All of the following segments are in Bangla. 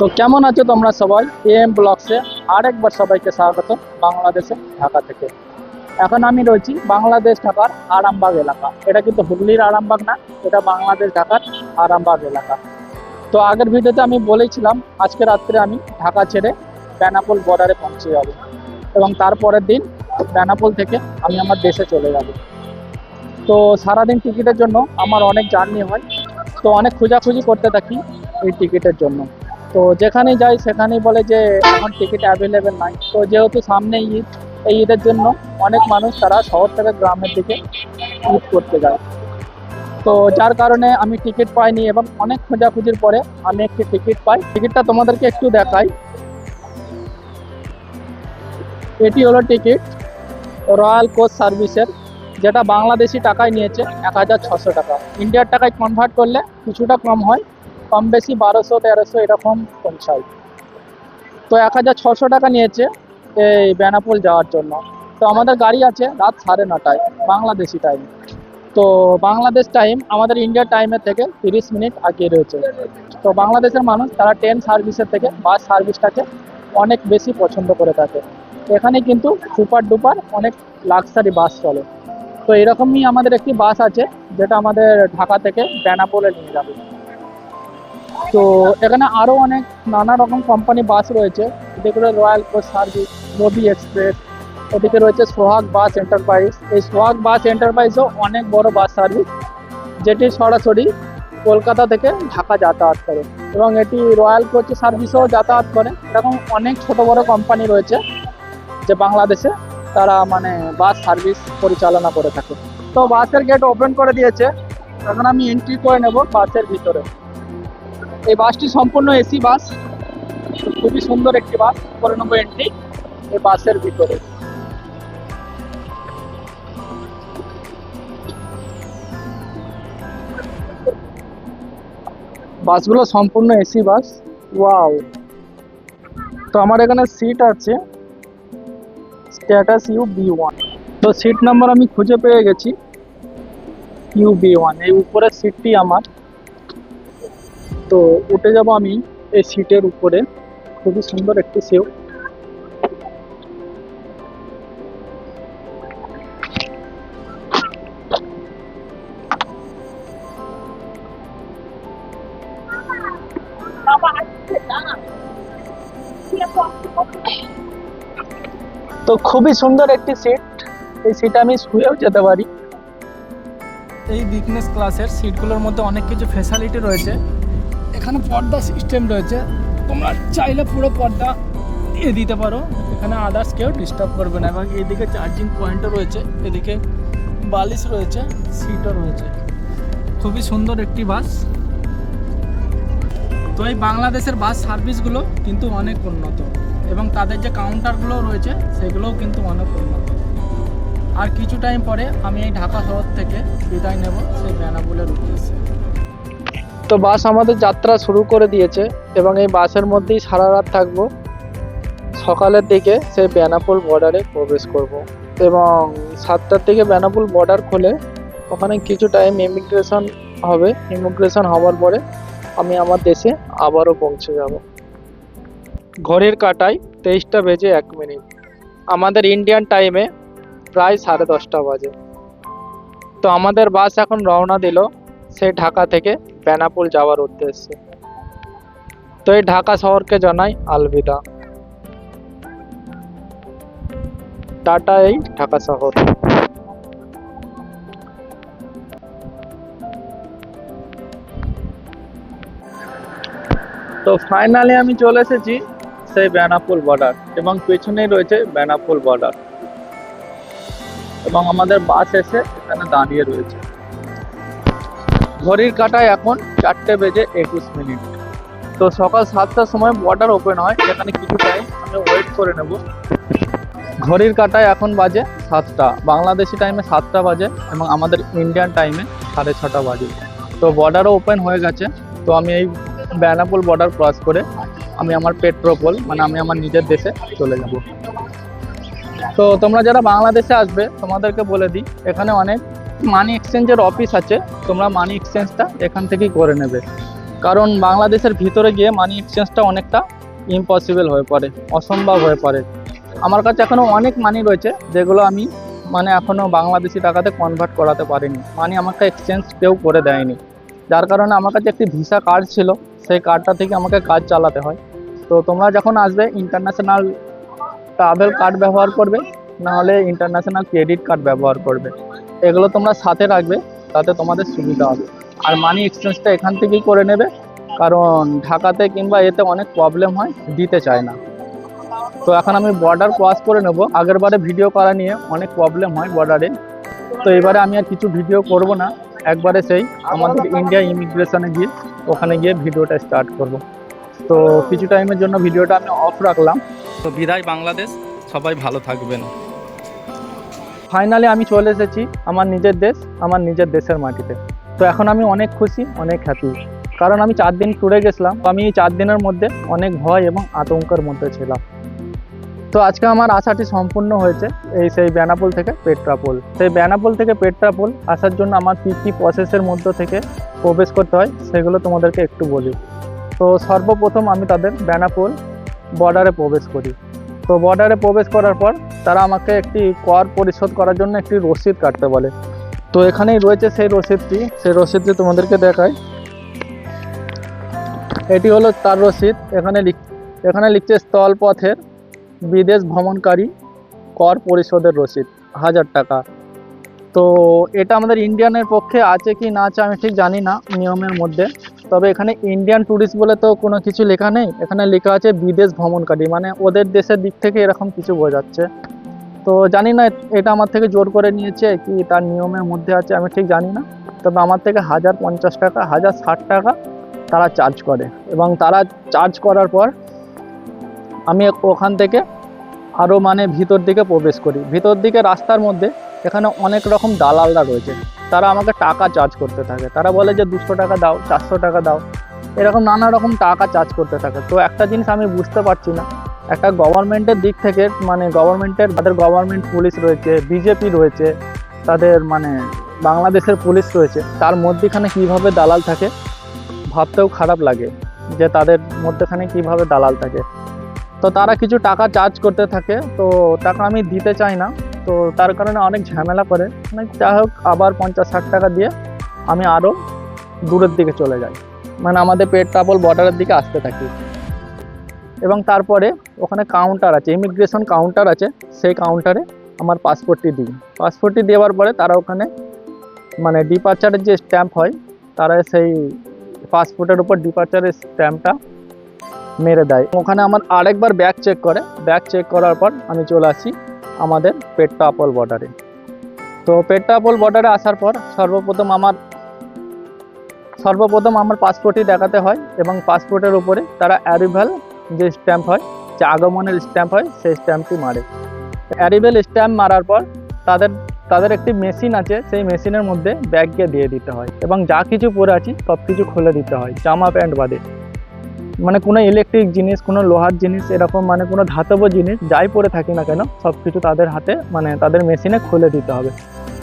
তো কেমন আছো তোমরা সবাই? এম ব্লগসে আরেকবার সবাইকে স্বাগত বাংলাদেশে, ঢাকা থেকে। এখন আমি রয়েছি বাংলাদেশ ঢাকার আরামবাগ এলাকা। এটা কিন্তু হুগলির আরামবাগ না, এটা বাংলাদেশ ঢাকার আরামবাগ এলাকা। তো আগের ভিডিওতে আমি বলেছিলাম, আজকে রাত্রে আমি ঢাকা ছেড়ে বেনাপোল বর্ডারে পৌঁছে যাব এবং তারপরের দিন বেনাপোল থেকে আমি আমার দেশে চলে যাব। তো সারাদিন টিকিটের জন্য আমার অনেক জার্নি হয়, তো অনেক খোঁজাখুঁজি করতে থাকি এই টিকিটের জন্য। তো যেখানেই যাই সেখানেই বলে যে এখন টিকিট অ্যাভেলেবেল নাই। তো যেহেতু সামনে ঈদ, এই ঈদের জন্য অনেক মানুষ তারা শহর থেকে গ্রামের দিকে ঈদ করতে যায়। তো যার কারণে আমি টিকিট পাইনি এবং অনেক খোঁজাখুঁজির পরে আমি একটি টিকিট পাই। টিকিটটা তোমাদেরকে একটু দেখাই। এটি হলো টিকিট রয়্যাল কোচ সার্ভিসের যেটা বাংলাদেশি টাকায় নিয়েছে এক হাজার ছশো টাকা। ইন্ডিয়ার টাকায় কনভার্ট করলে কিছুটা কম হয়। কম বেশি বারোশো, তেরোশো এরকম পৌঁছায়। তো এক হাজার ছশো টাকা নিয়েছে এই বেনাপোল যাওয়ার জন্য। তো আমাদের গাড়ি আছে রাত সাড়ে নটায়, বাংলাদেশি টাইম তো বাংলাদেশ টাইম আমাদের ইন্ডিয়ার টাইমের থেকে তিরিশ মিনিট আগে রয়েছে। তো বাংলাদেশের মানুষ তারা ট্রেন সার্ভিসের থেকে বাস সার্ভিসটাকে অনেক বেশি পছন্দ করে থাকে। এখানে কিন্তু সুপার ডুপার অনেক লাক্সারি বাস চলে। তো এরকমই আমাদের একটি বাস আছে, যেটা আমাদের ঢাকা থেকে বেনাপোলে নিয়ে যাবে। তো এখানে আরও অনেক নানা রকম কোম্পানি বাস রয়েছে। এদিকে royal coach service Robi express এদিকে রয়েছে সোহাগ বাস এন্টারপ্রাইজ এই সোহাগ বাস এন্টারপ্রাইজও অনেক বড় বাস সার্ভিস যেটি সরাসরি কলকাতা থেকে ঢাকা যাতায়াত করে। এবং এটি রয়্যাল কোচ সার্ভিসও যাতায়াত করে। এরকম অনেক ছোট বড় কোম্পানি রয়েছে যে বাংলাদেশে তারা মানে বাস সার্ভিস পরিচালনা করে থাকে। তো বাসের গেট ওপেন করে দিয়েছে। এখন আমি এন্ট্রি করে নেব বাসের ভিতরে। এই বাসটি সম্পূর্ণ এসি বাস। খুবই সুন্দর একটি বাস করে নেব এন্ট্রি এই বাসের ভিতরে। বাসগুলো সম্পূর্ণ এসি বাস। ওয়াও। তো আমার এখানে সিট আছে। স্ট্যাটাস ইউ বি ওয়ান তো সিট নাম্বার আমি খুঁজে পেয়ে গেছি। ইউ বি ওয়ান এই উপরের সিটটি আমার। তো উঠে যাব আমি এই সিটের উপরে। খুবই সুন্দর একটি সেও তো খুবই সুন্দর একটি সিট। এই সিটে আমি শুয়েও যেতে পারি। এই বিজনেস ক্লাসের সিটগুলোর মধ্যে অনেক কিছু ফেসিলিটি রয়েছে। এখানে পর্দা সিস্টেম রয়েছে। তোমরা চাইলে পুরো পর্দা দিয়ে দিতে পারো। এখানে আদার্স কেউ ডিস্টার্ব করবে না। এবং এদিকে চার্জিং পয়েন্টও রয়েছে। এদিকে বালিশ রয়েছে সিটও রয়েছে। খুবই সুন্দর একটি বাস তো এই বাংলাদেশের বাস সার্ভিসগুলো কিন্তু অনেক উন্নত। এবং তাদের যে কাউন্টারগুলো রয়েছে, সেগুলোও কিন্তু অনেক উন্নত। আর কিছু টাইম পরে আমি এই ঢাকা শহর থেকে বিদায় নেব। সেই বেনাপুলের উদ্দেশ্যে। তো বাস আমাদের যাত্রা শুরু করে দিয়েছে এবং এই বাসের মধ্যেই সারা রাত থাকব। সকালের দিকে সেই বেনাপুল বর্ডারে প্রবেশ করব। এবং সাতটার দিকে বেনাপুল বর্ডার খোলে ওখানে কিছু টাইম ইমিগ্রেশন হবে। ইমিগ্রেশন হওয়ার পরে আমি আমার দেশে আবারও পৌঁছে যাব। ঘড়ির কাটায় তেইশটা বেজে এক মিনিট। আমাদের ইন্ডিয়ান টাইমে প্রায় সাড়ে দশটা বাজে। তো আমাদের বাস এখন রওনা দিল সেই ঢাকা থেকে বেনাপুল যাওয়ার উদ্দেশ্যে। তো এই ঢাকা শহরকে জানাই আলবিদা। টাটা এই ঢাকা শহর। তো ফাইনালি আমি চলে এসেছি সেই বেনাপুল বর্ডার এবং পেছনেই রয়েছে বেনাপুল বর্ডার এবং আমাদের বাস এসে এখানে দাঁড়িয়ে রয়েছে। ঘড়ির কাটায় এখন চারটে বেজে একুশ মিনিট। তো সকাল সাতটার সময় বর্ডার ওপেন হয় এখানে কিছু টাইম আমি ওয়েট করে নেব। ঘড়ির কাটায় এখন বাজে সাতটা। বাংলাদেশি টাইমে সাতটা বাজে এবং আমাদের ইন্ডিয়ান টাইমে সাড়ে ছটা বাজে। তো বর্ডারও ওপেন হয়ে গেছে। তো আমি এই বেনাপুল বর্ডার ক্রস করে আমি আমার পেট্রোপোল মানে আমি আমার নিজের দেশে চলে যাব। তো তোমরা যারা বাংলাদেশে আসবে, তোমাদেরকে বলে দিই, এখানে অনেক মানি এক্সচেঞ্জের অফিস আছে, তোমরা মানি এক্সচেঞ্জটা এখান থেকেই করে নেবে। কারণ বাংলাদেশের ভিতরে গিয়ে মানি এক্সচেঞ্জটা অনেকটা ইম্পসিবল হয়ে পড়ে, অসম্ভব হয়ে পড়ে। আমার কাছে এখনও অনেক মানি রয়েছে, যেগুলো আমি মানে এখনও বাংলাদেশি টাকাতে কনভার্ট করাতে পারিনি। মানি আমাকে এক্সচেঞ্জ কেউ করে দেয়নি। যার কারণে আমার কাছে একটি ভিসা কার্ড ছিল, সেই কার্ডটা থেকে আমাকে কাজ চালাতে হয়। তো তোমরা যখন আসবে ইন্টারন্যাশনাল ট্রাভেল কার্ড ব্যবহার করবে, নাহলে ইন্টারন্যাশনাল ক্রেডিট কার্ড ব্যবহার করবে। এগুলো তোমরা সাথে রাখবে, তাতে তোমাদের সুবিধা হবে। আর মানি এক্সচেঞ্জটা এখান থেকেই করে নেবে, কারণ ঢাকাতে কিংবা এতে অনেক প্রবলেম হয়, দিতে চায় না। তো এখন আমি বর্ডার ক্রস করে নেব। আগের বারে ভিডিও করা নিয়ে অনেক প্রবলেম হয় বর্ডারে তো এবারে আমি আর কিছু ভিডিও করব না, একবারে সেই আমাদের ইন্ডিয়া ইমিগ্রেশনে গিয়ে, ওখানে গিয়ে ভিডিওটা স্টার্ট করব। তো কিছু টাইমের জন্য ভিডিওটা আমি অফ রাখলাম। তো বিদায় বাংলাদেশ, সবাই ভালো থাকবেন। ফাইনালি আমি চলে এসেছি আমার নিজের দেশ, আমার নিজের দেশের মাটিতে। তো এখন আমি অনেক খুশি, অনেক হ্যাপি কারণ আমি চার দিন ট্যুরে গেছিলাম আমি এই চার দিনের মধ্যে অনেক ভয় এবং আতঙ্কের মধ্যে ছিলাম। তো আজকে আমার আশাটি সম্পূর্ণ হয়েছে এই সেই বেনাপোল থেকে পেট্রাপোল। সেই বেনাপোল থেকে পেট্রাপোল আসার জন্য আমার কী কী প্রসেসের মধ্য থেকে প্রবেশ করতে হয়, সেগুলো তোমাদেরকে একটু বলি। তো সর্বপ্রথম আমি তাদের বেনাপোল বর্ডারে প্রবেশ করি। তো বর্ডারে প্রবেশ করার পর তারা আমাকে একটি কর পরিশোধ করার জন্য একটি রসিদ কাটতে বলে। তো এখানেই রয়েছে সেই রসিদটি। সেই রসিদটি তোমাদেরকে দেখায় এটি হলো তার রসিদ। এখানে লিখ এখানে লিখছে স্থলপথের বিদেশ ভ্রমণকারী কর পরিশোধের রসিদ, হাজার টাকা। তো এটা আমাদের ইন্ডিয়ানের পক্ষে আছে কি না আছে আমি ঠিক জানি না নিয়মের মধ্যে। তবে এখানে ইন্ডিয়ান ট্যুরিস্ট বলে তো কোনো কিছু লেখা নেই। এখানে লেখা আছে বিদেশ ভ্রমণকারী মানে ওদের দেশের দিক থেকে এরকম কিছু বোঝাচ্ছে। তো জানি না, এটা আমার থেকে জোর করে নিয়েছে কি তার নিয়মের মধ্যে আছে আমি ঠিক জানি না। তবে আমার থেকে হাজার পঞ্চাশ টাকা, হাজার ষাট টাকা তারা চার্জ করে। এবং তারা চার্জ করার পর আমি ওখান থেকে আরও মানে ভিতর দিকে প্রবেশ করি। ভিতর দিকে রাস্তার মধ্যে এখানে অনেক রকম দালালরা রয়েছে। তারা আমাকে টাকা চার্জ করতে থাকে। তারা বলে যে, দুশো টাকা দাও, চারশো টাকা দাও। এরকম নানা রকম টাকা চার্জ করতে থাকে। তো একটা জিনিস আমি বুঝতে পারছি না। একটা গভর্নমেন্টের দিক থেকে মানে গভর্নমেন্টের তাদের গভর্নমেন্ট পুলিশ রয়েছে বিজেপি রয়েছে, তাদের মানে বাংলাদেশের পুলিশ রয়েছে, তার মধ্যেখানে কীভাবে দালাল থাকে ভাবতেও খারাপ লাগে যে, তাদের মধ্যেখানে কীভাবে দালাল থাকে। তো তারা কিছু টাকা চার্জ করতে থাকে, তো টাকা আমি দিতে চাই না। তো তার কারণে অনেক ঝামেলা করে। মানে যাই হোক আবার পঞ্চাশ ষাট টাকা দিয়ে আমি আরও দূরের দিকে চলে যাই। মানে আমাদের পেট টাপল বর্ডারের দিকে আসতে থাকি। এবং তারপরে ওখানে কাউন্টার আছে ইমিগ্রেশন কাউন্টার আছে, সেই কাউন্টারে আমার পাসপোর্টটি দিই। পাসপোর্টটি দেওয়ার পরে তারা ওখানে মানে ডিপার্চারের যে স্ট্যাম্প হয়, তারা সেই পাসপোর্টের উপর ডিপার্চারের স্ট্যাম্পটা মেরে দেয়। ওখানে আমার আরেকবার ব্যাগ চেক করে। ব্যাগ চেক করার পর আমি চলে আসি। আমাদের পেট্টাপল বর্ডারে তো পেট্টাপল বর্ডারে আসার পর সর্বপ্রথম আমার সর্বপ্রথম আমার পাসপোর্টই দেখাতে হয় এবং পাসপোর্টের উপরে তারা অ্যারিভাল যে স্ট্যাম্প হয়, যে আগমনের স্ট্যাম্প হয়, সেই স্ট্যাম্পটি মারে। অ্যারিভেল স্ট্যাম্প মারার পর তাদের তাদের একটি মেশিন আছে, সেই মেশিনের মধ্যে ব্যাগকে দিয়ে দিতে হয় এবং যা কিছু পরে আছি সব কিছু খুলে দিতে হয়, জামা প্যান্ট বাদে। মানে কোনো ইলেকট্রিক জিনিস, কোনো লোহার জিনিস, এরকম মানে কোনো ধাতব জিনিস যাই পরে থাকি না কেন সব কিছু তাদের হাতে মানে তাদের মেশিনে খুলে দিতে হবে।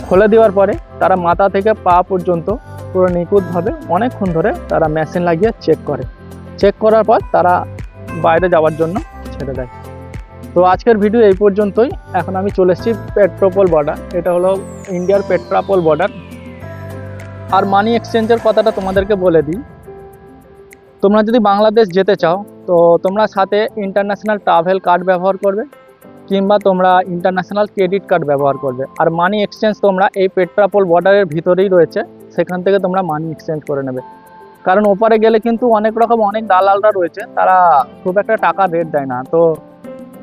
খুলে দেওয়ার পরে তারা মাথা থেকে পা পর্যন্ত পুরো নিখুঁতভাবে অনেকক্ষণ ধরে তারা মেশিন লাগিয়ে চেক করে। চেক করার পর তারা বাইরে যাওয়ার জন্য ছেড়ে দেয়। তো আজকের ভিডিও এই পর্যন্তই। এখন আমি চলে এসেছি পেট্রোপল বর্ডার এটা হলো ইন্ডিয়ার পেট্রাপোল বর্ডার আর মানি এক্সচেঞ্জের কথাটা তোমাদেরকে বলে দিই। তোমরা যদি বাংলাদেশ যেতে চাও, তো তোমরা সাথে ইন্টারন্যাশনাল ট্রাভেল কার্ড ব্যবহার করবে, কিংবা তোমরা ইন্টারন্যাশনাল ক্রেডিট কার্ড ব্যবহার করবে। আর মানি এক্সচেঞ্জ তোমরা এই পেট্রাপোল বর্ডারের ভিতরেই রয়েছে, সেখান থেকে তোমরা মানি এক্সচেঞ্জ করে নেবে। কারণ ওপারে গেলে কিন্তু অনেক রকম অনেক দালালরা রয়েছে, তারা খুব একটা টাকা রেট দেয় না। তো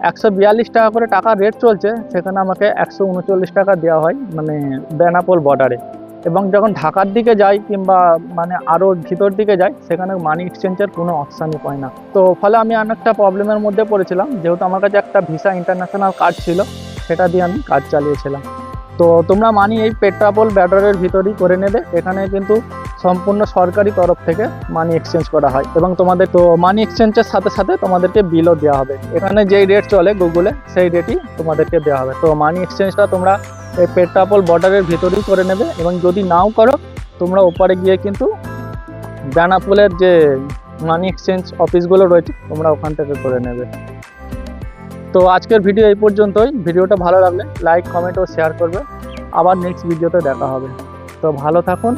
একশো বিয়াল্লিশ টাকা করে টাকা রেট চলছে, সেখানে আমাকে একশো উনচল্লিশ টাকা দেওয়া হয় মানে বেনাপোল বর্ডারে এবং যখন ঢাকার দিকে যাই কিংবা মানে আরও ভিতর দিকে যাই, সেখানে মানি এক্সচেঞ্জের কোনো অপশানই পাই না। তো ফলে আমি অনেকটা প্রবলেমের মধ্যে পড়েছিলাম, যেহেতু আমার কাছে একটা ভিসা ইন্টারন্যাশনাল কার্ড ছিল, সেটা দিয়ে আমি কাজ চালিয়েছিলাম। তো তোমরা মানি এই পেট্রাপোল ব্যাটারের ভিতরেই করে নেবে, এখানে কিন্তু সম্পূর্ণ সরকারি তরফ থেকে মানি এক্সচেঞ্জ করা হয় এবং তোমাদের তো মানি এক্সচেঞ্জের সাথে সাথে তোমাদেরকে বিলও দেওয়া হবে। এখানে যেই রেট চলে গুগলে সেই রেটই তোমাদেরকে দেওয়া হবে। তো মানি এক্সচেঞ্জটা তোমরা এই পেট্রাপোল বর্ডারের ভেতরেই করে নেবে এবং যদি নাও করো, তোমরা ওপারে গিয়ে কিন্তু বেনাপুলের যে মানি এক্সচেঞ্জ অফিসগুলো রয়েছে, তোমরা ওখান থেকে করে নেবে। তো আজকের ভিডিও এই পর্যন্তই। ভিডিওটা ভালো লাগলে লাইক কমেন্ট ও শেয়ার করবে। আবার নেক্সট ভিডিওতে দেখা হবে। তো ভালো থাকুন।